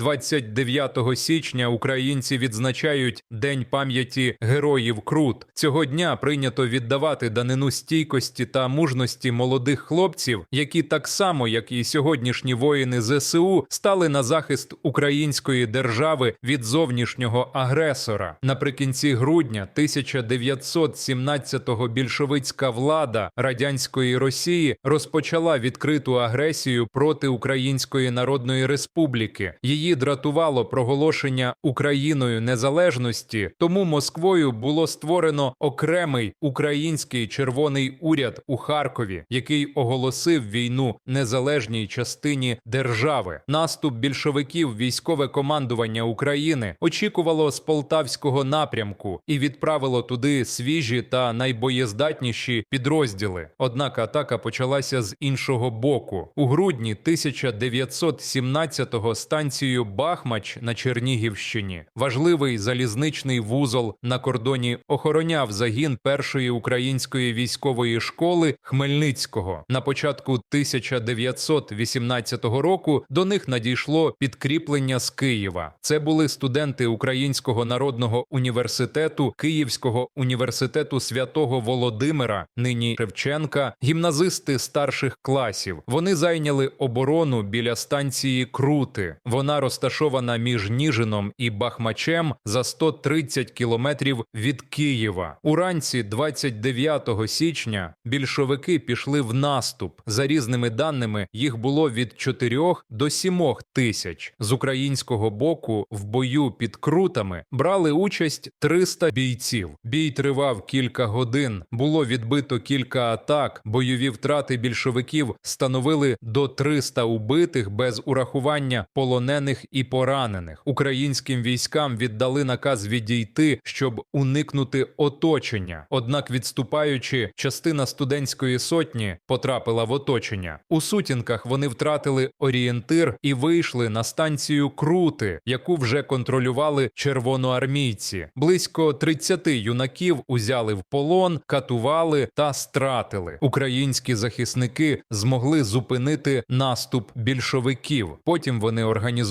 29 січня українці відзначають День пам'яті героїв Крут. Цього дня прийнято віддавати данину стійкості та мужності молодих хлопців, які так само, як і сьогоднішні воїни ЗСУ, стали на захист української держави від зовнішнього агресора. Наприкінці грудня 1917-го більшовицька влада радянської Росії розпочала відкриту агресію проти Української Народної Республіки. Її дратувало проголошення Україною незалежності, тому Москвою було створено окремий український червоний уряд у Харкові, який оголосив війну незалежній частині держави. Наступ більшовиків військове командування України очікувало з полтавського напрямку і відправило туди свіжі та найбоєздатніші підрозділи. Однак атака почалася з іншого боку. У грудні 1917-го станцію Бахмач на Чернігівщині важливий залізничний вузол на кордоні охороняв загін першої української військової школи Хмельницького. На початку 1918 року до них надійшло підкріплення з Києва. Це були студенти Українського народного університету, Київського університету святого Володимира, нині Шевченка, гімназисти старших класів. Вони зайняли оборону біля станції Крути. Вона розташована між Ніжином і Бахмачем за 130 кілометрів від Києва. Уранці 29 січня більшовики пішли в наступ. За різними даними, їх було від 4 до 7 тисяч. З українського боку в бою під крутами брали участь 300 бійців. Бій тривав кілька годин. Було відбито кілька атак. Бойові втрати більшовиків становили до 300 убитих без урахування полонених і поранених. Українським військам віддали наказ відійти, щоб уникнути оточення. Однак, відступаючи, частина студентської сотні потрапила в оточення. У сутінках вони втратили орієнтир і вийшли на станцію Крути, яку вже контролювали червоноармійці. Близько 30 юнаків узяли в полон, катували та стратили. Українські захисники змогли зупинити наступ більшовиків. Потім вони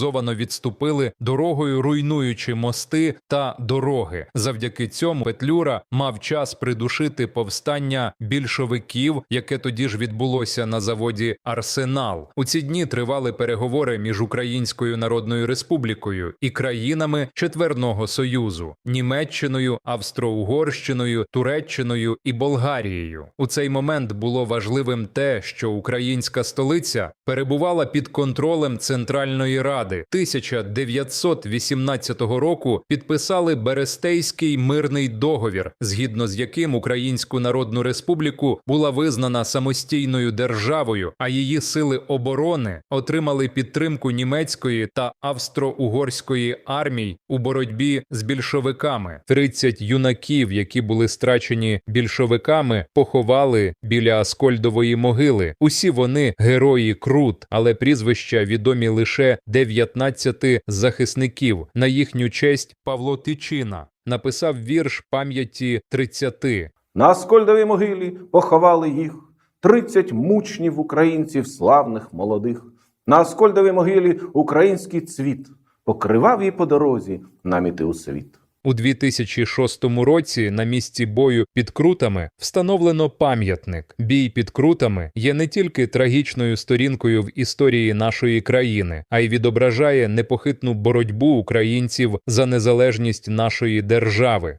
організовано відступили дорогою, руйнуючи мости та дороги. Завдяки цьому Петлюра мав час придушити повстання більшовиків, яке тоді ж відбулося на заводі Арсенал. У ці дні тривали переговори між Українською Народною Республікою і країнами Четверного Союзу Німеччиною, Австро-Угорщиною, Туреччиною і Болгарією. У цей момент було важливим те, що українська столиця перебувала під контролем Центральної Ради. 1918 року підписали Берестейський мирний договір, згідно з яким Українську Народну Республіку була визнана самостійною державою, а її сили оборони отримали підтримку німецької та австро-угорської армій у боротьбі з більшовиками. 30 юнаків, які були страчені більшовиками, поховали біля Аскольдової могили. Усі вони герої Крут, але прізвища відомі лише 19 захисників. На їхню честь Павло Тичина написав вірш пам'яті 30. На Аскольдовій могилі поховали їх тридцять мучнів українців славних молодих. На Аскольдовій могилі український цвіт покривав її по дорозі наміти у світ. У 2006 році на місці бою під крутами встановлено пам'ятник. Бій під крутами є не тільки трагічною сторінкою в історії нашої країни, а й відображає непохитну боротьбу українців за незалежність нашої держави.